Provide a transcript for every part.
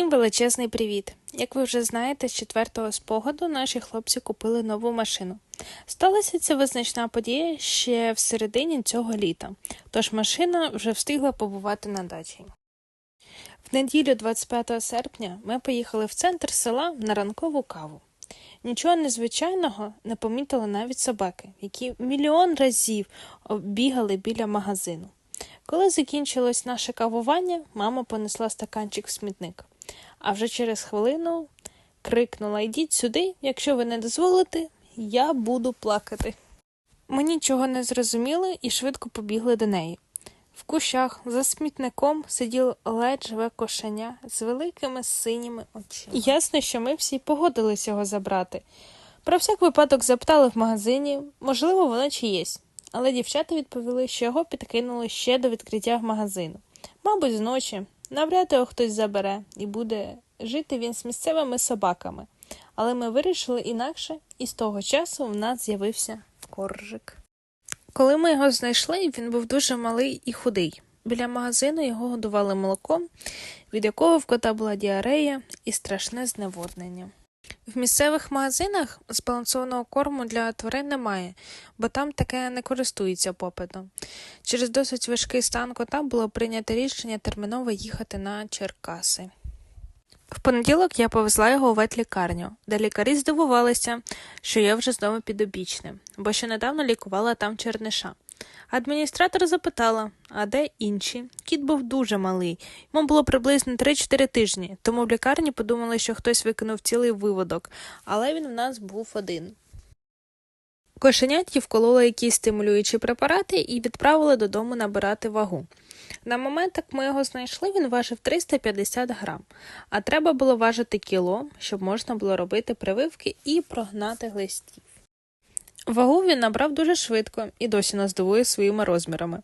Всім величезний привіт! Як ви вже знаєте, з четвертого спогаду наші хлопці купили нову машину. Сталася ця визначна подія ще в середині цього літа, тож машина вже встигла побувати на дачі. В неділю 25 серпня ми поїхали в центр села на ранкову каву. Нічого незвичайного не помітили навіть собаки, які мільйон разів бігали біля магазину. Коли закінчилось наше кавування, мама понесла стаканчик в смітник, а вже через хвилину крикнула Йдіть сюди, якщо ви не дозволите, я буду плакати. Ми нічого не зрозуміли і швидко побігли до неї. В кущах за смітником сиділо ледь живе кошеня з великими синіми очима. Ясно, що ми всі погодились його забрати. Про всяк випадок запитали в магазині, можливо, воно чиєсь. Але дівчата відповіли, що його підкинули ще до відкриття магазину. Мабуть, зночі, навряд його хтось забере, і буде жити він з місцевими собаками. Але ми вирішили інакше, і з того часу в нас з'явився коржик. Коли ми його знайшли, він був дуже малий і худий. Біля магазину його годували молоком, від якого в кота була діарея і страшне зневоднення. В місцевих магазинах збалансованого корму для тварин немає, бо там таке не користується попитом. Через досить важкий стан кота було прийнято рішення терміново їхати на Черкаси. В понеділок я повезла його у ветлікарню, де лікарі здивувалися, що я вже знову підопічним, бо ще недавно лікувала там черниша. Адміністратор запитала, а де інші? Кіт був дуже малий, йому було приблизно 3-4 тижні, тому в лікарні подумали, що хтось викинув цілий виводок, але він в нас був один. Кошеняті вкололи якісь стимулюючі препарати і відправили додому набирати вагу. На момент, як ми його знайшли, він важив 350 грам, а треба було важити кіло, щоб можна було робити прививки і прогнати глистів. Вагу він набрав дуже швидко і досі нас дивує своїми розмірами.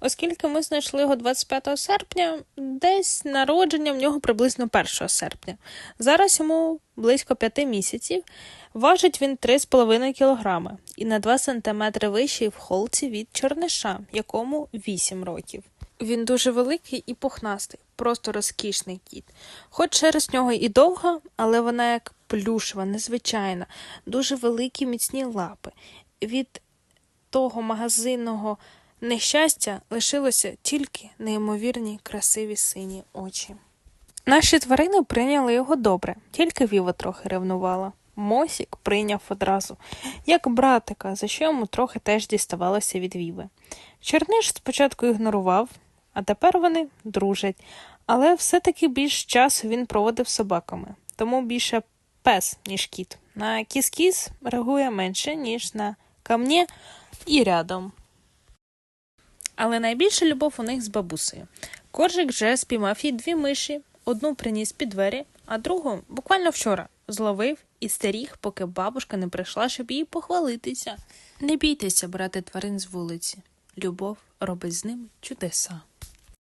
Оскільки ми знайшли його 25 серпня, десь народження в нього приблизно 1 серпня. Зараз йому близько 5 місяців, важить він 3,5 кг і на 2 см вищий в холці від чорниша, якому 8 років. Він дуже великий і пухнастий, просто розкішний кіт. Хоч через нього і довга, але вона як плюшева, незвичайна, дуже великі міцні лапи. Від того магазинного нещастя лишилося тільки неймовірні красиві сині очі. Наші тварини прийняли його добре, тільки Віва трохи ревнувала. Мосік прийняв одразу, як братика, за що йому трохи теж діставалося від Віви. Черниш спочатку ігнорував, а тепер вони дружать, але все-таки більш часу він проводив собаками, тому більше пес, ніж кіт. На кіс-кіс реагує менше, ніж на камнє і рядом. Але найбільша любов у них з бабусею. Коржик вже спіймав їй дві миші, одну приніс під двері, а другу буквально вчора зловив і стеріг, поки бабушка не прийшла, щоб їй похвалитися. Не бійтеся брати тварин з вулиці. Любов робить з ними чудеса.